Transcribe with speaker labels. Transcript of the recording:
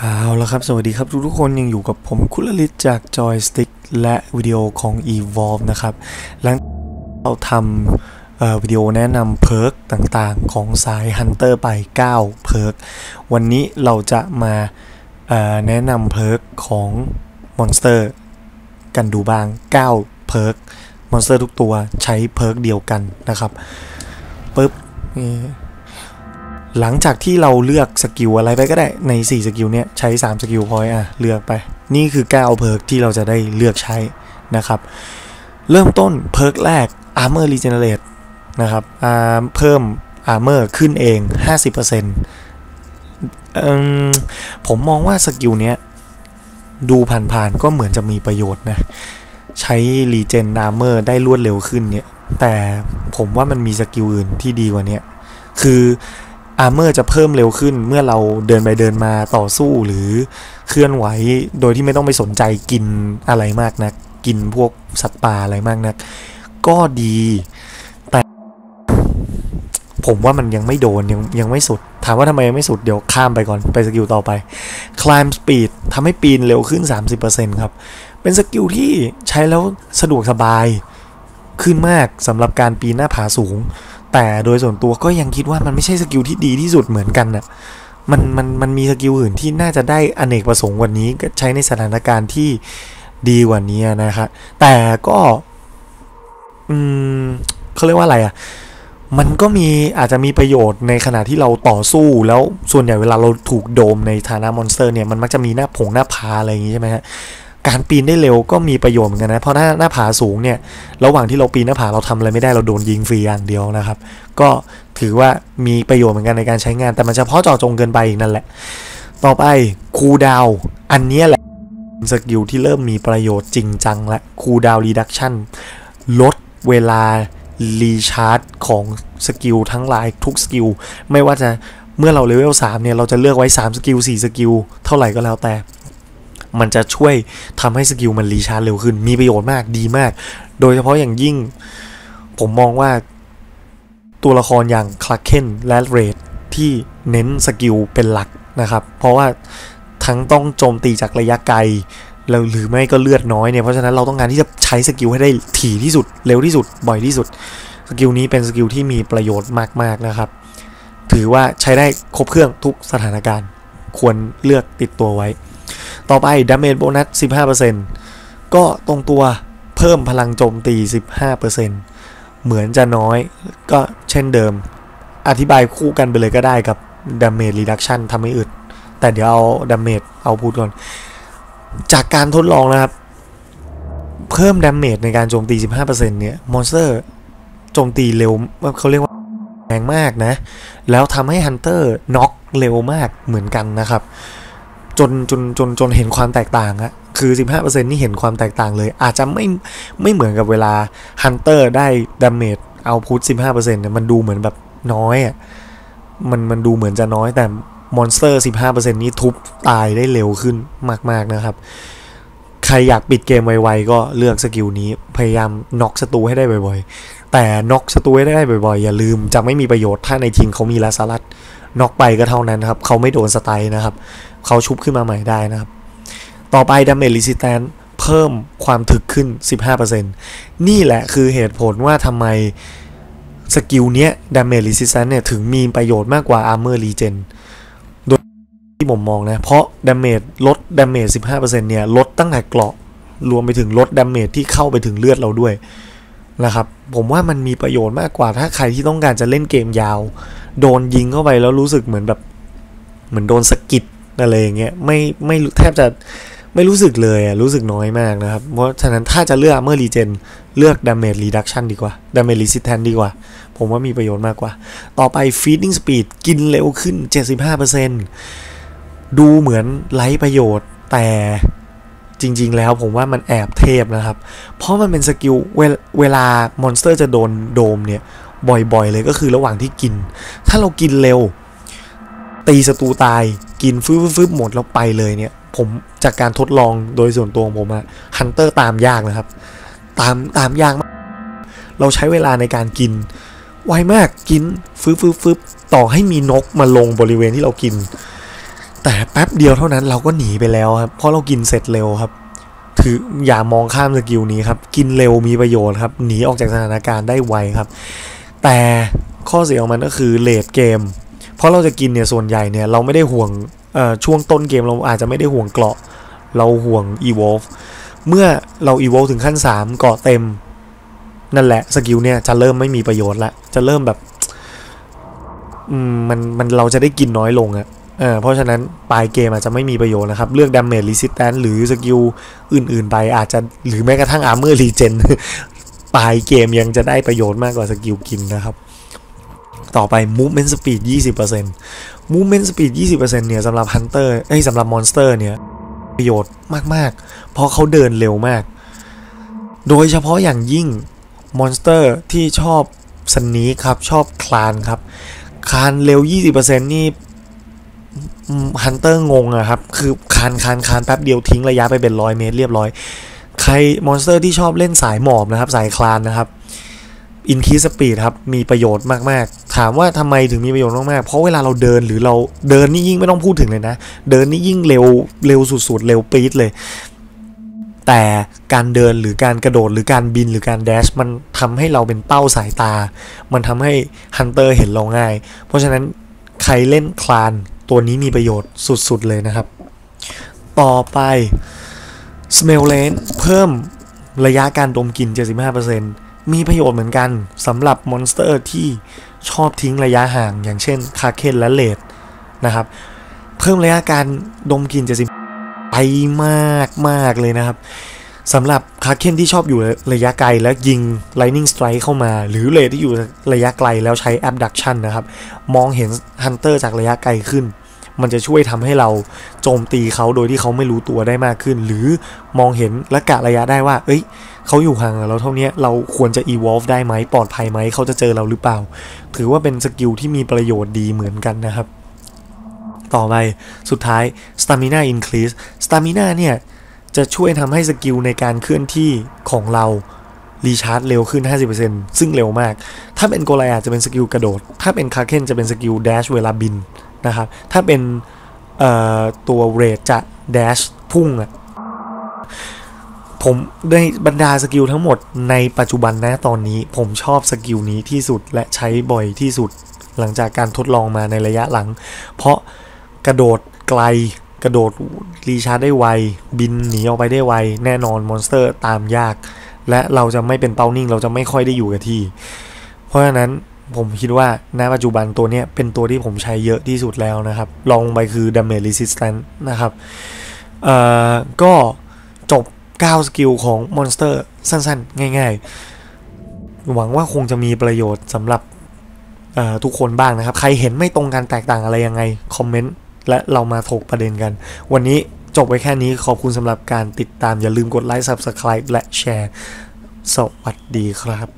Speaker 1: เอาละครับ สวัสดีครับทุกทุกๆคนยังอยู่กับผมคุลลิตจาก Joystick และวิดีโอของ Evolve นะครับ หลังเราทำวิดีโอแนะนำเพิร์กต่างๆ ของสาย Hunter ไป 9 เพิร์กวันนี้เราจะมาแนะนำเพิร์กของ Monster กันดูบ้าง 9 เพิร์ก Monster ทุกตัวใช้เพิร์กเดียวกันนะครับปึ๊บนี่ หลังจากที่เราเลือกสกิลอะไรไปก็ได้ใน 4 สกิลเนี้ยใช้ 3 สกิลพอยต์อะเลือกไป นี่คือ9เพิร์กที่เราจะได้เลือกใช้นะครับ เริ่มต้นเพิร์กแรก Armor Regenerate นะครับเพิ่ม Armor ขึ้นเอง 50%เอิ่มผมมองว่าสกิลเนี้ยดูผ่านๆก็เหมือนจะมีประโยชน์นะ ใช้ Regen Armor ได้รวดเร็วขึ้นเนี่ย แต่ผมว่ามันมีสกิลอื่นที่ดีกว่านี้คือ อาร์เมอร์จะเพิ่มเร็วขึ้นเมื่อเราเดินไปเดินมาต่อสู้หรือเคลื่อนไหวโดยที่ไม่ต้องไปสนใจกินอะไรมากนะัก กินพวกสัตว์ป่าอะไรมากนะัก ก็ดี แต่ ผมว่ามันยังไม่โดนยังยังไม่สุด ถามว่าทำไมยังไม่สุดเดี๋ยวข้ามไปก่อนไปสกิลต่อไป climb speed ทำให้ปีนเร็วขึ้น 30%ครับ เป็นสกิลที่ใช้แล้วสะดวกสบายขึ้นมากสำหรับการปีนหน้าผาสูง แต่โดยส่วนตัวก็ยังคิดว่ามันไม่ใช่สกิลที่ดีที่สุดเหมือนกันน่ะมันมันมันมีสกิลอื่นที่น่าจะได้อเนกประสงค์กว่านี้ก็ใช้ในสถานการณ์ที่ดีกว่านี้นะครับแต่ก็ อืมเขาเรียกว่าอะไรอะมันก็มีอาจจะมีประโยชน์ในขณะที่เราต่อสู้แล้วส่วนใหญ่เวลาเราถูกโดมในฐานะมอนสเตอร์เนี่ยมันมักจะมีหน้าผงหน้าผาอะไรอย่างงี้ใช่ไหมฮะ การปีนได้เร็วก็มีประโยชน์เหมือนกันนะ เพราะหน้าหน้าผาสูงเนี่ย ระหว่างที่เราปีนหน้าผาเราทำอะไรไม่ได้เราโดนยิงฟรีอย่างเดียวนะครับ ก็ถือว่ามีประโยชน์เหมือนกันในการใช้งาน แต่มันเฉพาะเจาะจงเกินไปอีกนั่นแหละ ต่อไปคูดาวอันนี้แหละสกิลที่เริ่มมีประโยชน์จริงจังและคูดาวรีดักชันลดเวลารีชาร์จของสกิลทั้งหลายทุกสกิลไม่ว่าจะเมื่อเราเลเวล3เนี่ยเราจะเลือกไว้ 3 สกิล 4 สกิล เท่าไหร่ก็แล้วแต่ มันจะช่วยทำให้สกิลมันรีชาร์จเร็วขึ้น มีประโยชน์มากดีมาก โดยเฉพาะอย่างยิ่ง ผมมองว่าตัวละครอย่างคลักเคนและเรดที่เน้นสกิลเป็นหลักนะครับ เพราะว่าทั้งต้องโจมตีจากระยะไกลแล้วหรือไม่ก็เลือดน้อยเนี่ย เพราะฉะนั้นเราต้องการที่จะใช้สกิลให้ได้ถี่ที่สุด เร็วที่สุด บ่อยที่สุด สกิลนี้เป็นสกิลที่มีประโยชน์มากๆนะครับ ถือว่าใช้ได้ครบเครื่องทุกสถานการณ์ ควรเลือกติดตัวไว้ ต่อไปดาเมจโบนัส 15%ก็ตรงตัวเพิ่มพลังโจมตี 15%เหมือนจะน้อยก็เช่นเดิม อธิบายคู่กันไปเลยก็ได้กับดาเมจรีดักชันทำให้อึด แต่เดี๋ยวเอาดาเมจเอาพูดก่อน จากการทดลองนะครับ เพิ่มดาเมจในการโจมตี 15%เนี่ยมอนสเตอร์โจมตีเร็วเขาเรียกว่าแรงมากนะ แล้วทำให้ฮันเตอร์น็อกเร็วมากเหมือนกันนะครับ จนจนจนจนเห็นความแตกต่างอะคือ 15%นี่เห็นความแตกต่างเลย อาจจะไม่ไม่เหมือนกับเวลาฮันเตอร์ได้ดาเมจเอาพุท15%เนี่ยมันดูเหมือนแบบน้อยอะมันมันดูเหมือนจะน้อยแต่มอนสเตอร์ 15%นี้ทุบตายได้เร็วขึ้นมาก ๆ นะครับ ใครอยากปิดเกมไวๆ ก็เลือกสกิลนี้ พยายามน็อกศัตรูให้ได้บ่อยๆ แต่น็อกศัตรูให้ได้บ่อยๆ อย่าลืมจะไม่มีประโยชน์ถ้าในทีมเขามีลาซารัตน็อกไปก็เท่านั้นครับ เขาไม่โดนสไตล์นะครับ เขาชุบขึ้นมาใหม่ได้นะครับ ต่อไปดาเมจ r ิสิ s แ a นเพิ่มความถึกขึ้น 15%นี่แหละคือเหตุผลว่าทำไมสกิลเนี้ยดาเมจ r ิสิ s แ a นเนี่ยถึงมีประโยชน์มากกว่า Armor Regen โดยที่ผมมองนะ เพราะดาเมจลดดาเมจ15%เนี่ย ลดตั้งแต่เกราะรวมไปถึงลดดาเมจที่เข้าไปถึงเลือดเราด้วยนะครับ ผมว่ามันมีประโยชน์มากกว่าถ้าใครที่ต้องการจะเล่นเกมยาว โดนยิงเข้าไปแล้วรู้สึกเหมือนแบบ เหมือนโดนสะกิด อะไรอย่างเงี้ยไม่ไม่แทบจะไม่รู้สึกเลยอะรู้สึกน้อยมากนะครับ เพราะฉะนั้นถ้าจะเลือกเมื่อรีเจนเลือก damage reduction ดีกว่า damage resistance ดีกว่า ผมว่ามีประโยชน์มากกว่า ต่อไป feeding speed กินเร็วขึ้น 75%ดูเหมือนไร้ประโยชน์แต่จริง ๆ แล้วผมว่ามันแอบเทพนะครับ เพราะมันเป็นสกิลเวลเวลามอนสเตอร์จะโดนโดมเนี่ย บ่อยๆ เลยก็คือระหว่างที่กิน ถ้าเรากินเร็ว ตีศัตรูตาย กินฟึบฟึบหมดแล้วไปเลยเนี่ย ผมจากการทดลองโดยส่วนตัวของผมอะฮันเตอร์ตามยากนะครับ ตามตามยากมาก เราใช้เวลาในการกิน ไวมากกินฟึบฟึบฟึบต่อให้มีนกมาลงบริเวณที่เรากิน แต่แป๊บเดียวเท่านั้นเราก็หนีไปแล้วครับ เพราะเรากินเสร็จเร็วครับ ถืออย่ามองข้ามสกิลนี้ครับ กินเร็วมีประโยชน์ครับ หนีออกจากสถานการณ์ได้ไวครับ แต่ข้อเสียของมันก็คือเลดเกม เพราะเราจะกินเนี่ยส่วนใหญ่เนี่ยเราไม่ได้ห่วงช่วงต้นเกมเราอาจจะไม่ได้ห่วงเกราะ เราห่วง evolve เมื่อเรา evolve ถึงขั้น 3 เกาะเต็ม นั่นแหละสกิลเนี่ยจะเริ่มไม่มีประโยชน์ละ จะเริ่มแบบมันมันเราจะได้กินน้อยลงอะเอเพราะฉะนั้นปลายเกมอาจจะไม่มีประโยชน์นะครับ เลือก damage resistance หรือสกิลอื่น ๆ ไปอาจจะหรือแม้กระทั่ง armor regen ปลายเกมยังจะได้ประโยชน์มากกว่าสกิลกินนะครับ ต่อไป movement speed 20% movement speed 20%เนี่ยสำหรับ hunter เอ้ยสำหรับ monster เนี่ย ประโยชน์มากๆ เพราะเขาเดินเร็วมาก โดยเฉพาะอย่างยิ่งมอนสเตอร์ที่ชอบสนีครับ ชอบคลานครับ คลานเร็ว 20%นี่ฮันเตอร์งงอะครับ คือคานคานคานแป๊บเดียวทิ้งระยะไปเป็นร้อยเมตรเรียบร้อย ใครมอนสเตอร์ที่ชอบเล่นสายหมอบนะครับ สายคลานนะครับ อินคีสปีดครับมีประโยชน์มากๆ ถามว่าทำไมถึงมีประโยชน์มากๆ เพราะเวลาเราเดินหรือเราเดินนี่ยิ่งไม่ต้องพูดถึงเลยนะ เดินนี่ยิ่งเร็วเร็วสุดๆ เร็วปี๊ดเลย แต่การเดินหรือการกระโดดหรือการบินหรือการแดชมันทำให้เราเป็นเป้าสายตา มันทำให้ฮันเตอร์เห็นเราง่าย เพราะฉะนั้นใครเล่นคลานตัวนี้มีประโยชน์สุดๆเลยนะครับ ต่อไป Smell Lane เพิ่มระยะการดมกลิ่น75% มีประโยชน์เหมือนกันสำหรับมอนสเตอร์ที่ชอบทิ้งระยะห่าง อย่างเช่นคาเคนและเลดนะครับ เพิ่มระยะการดมกลิ่น70ไปมากมากเลยนะครับสำหรับคาเคนที่ชอบอยู่ระยะไกลแล้วยิง Lightning Strike เข้ามา หรือเลดที่อยู่ระยะไกลแล้วใช้ Abduction นะครับ มองเห็นฮันเตอร์จากระยะไกลขึ้น มันจะช่วยทำให้เราโจมตีเขาโดยที่เขาไม่รู้ตัวได้มากขึ้น หรือมองเห็นและกะระยะได้ว่า เอ้ยเขาอยู่ห่างเราเท่านี้เราควรจะ evolve ได้ไหมปลอดภัยไหมเขาจะเจอเราหรือเปล่า ถือว่าเป็นสกิลที่มีประโยชน์ดีเหมือนกันนะครับ ต่อไปสุดท้าย stamina increase stamina เนี่ยจะช่วยทำให้สกิลในการเคลื่อนที่ของเรารีชาร์จเร็วขึ้น 50%ซึ่งเร็วมาก ถ้าเป็นโกไลอาจจะเป็นสกิลกระโดด ถ้าเป็นคาเคนจะเป็นสกิลแดชเวลาบิน นะครับ ถ้าเป็นตัวเรดจะแดชพุ่งอะผมในบรรดาสกิลทั้งหมดในปัจจุบันนะตอนนี้ผมชอบสกิลนี้ที่สุดและใช้บ่อยที่สุดหลังจากการทดลองมาในระยะหลัง เพราะกระโดดไกลกระโดดรีชาร์จได้ไว บินหนีออกไปได้ไว แน่นอนมอนสเตอร์ตามยาก และเราจะไม่เป็นเป้านิ่ง เราจะไม่ค่อยได้อยู่กับที่ เพราะฉะนั้น ผมคิดว่าณปัจจุบันตัวนี้เป็นตัวที่ผมใช้เยอะที่สุดแล้วนะครับ ลองไปคือ damage resistance นะครับ เอ่อ ก็จบ 9 สกิลของมอนสเตอร์สั้นๆ ง่ายๆ หวังว่าคงจะมีประโยชน์สำหรับทุกคนบ้างนะครับ ใครเห็นไม่ตรงกันแตกต่างอะไรยังไง คอมเมนต์ และเรามาถกประเด็นกัน วันนี้จบไว้แค่นี้ขอบคุณสำหรับการติดตามอย่าลืมกดไลค์ Subscribe และแชร์ สวัสดีครับ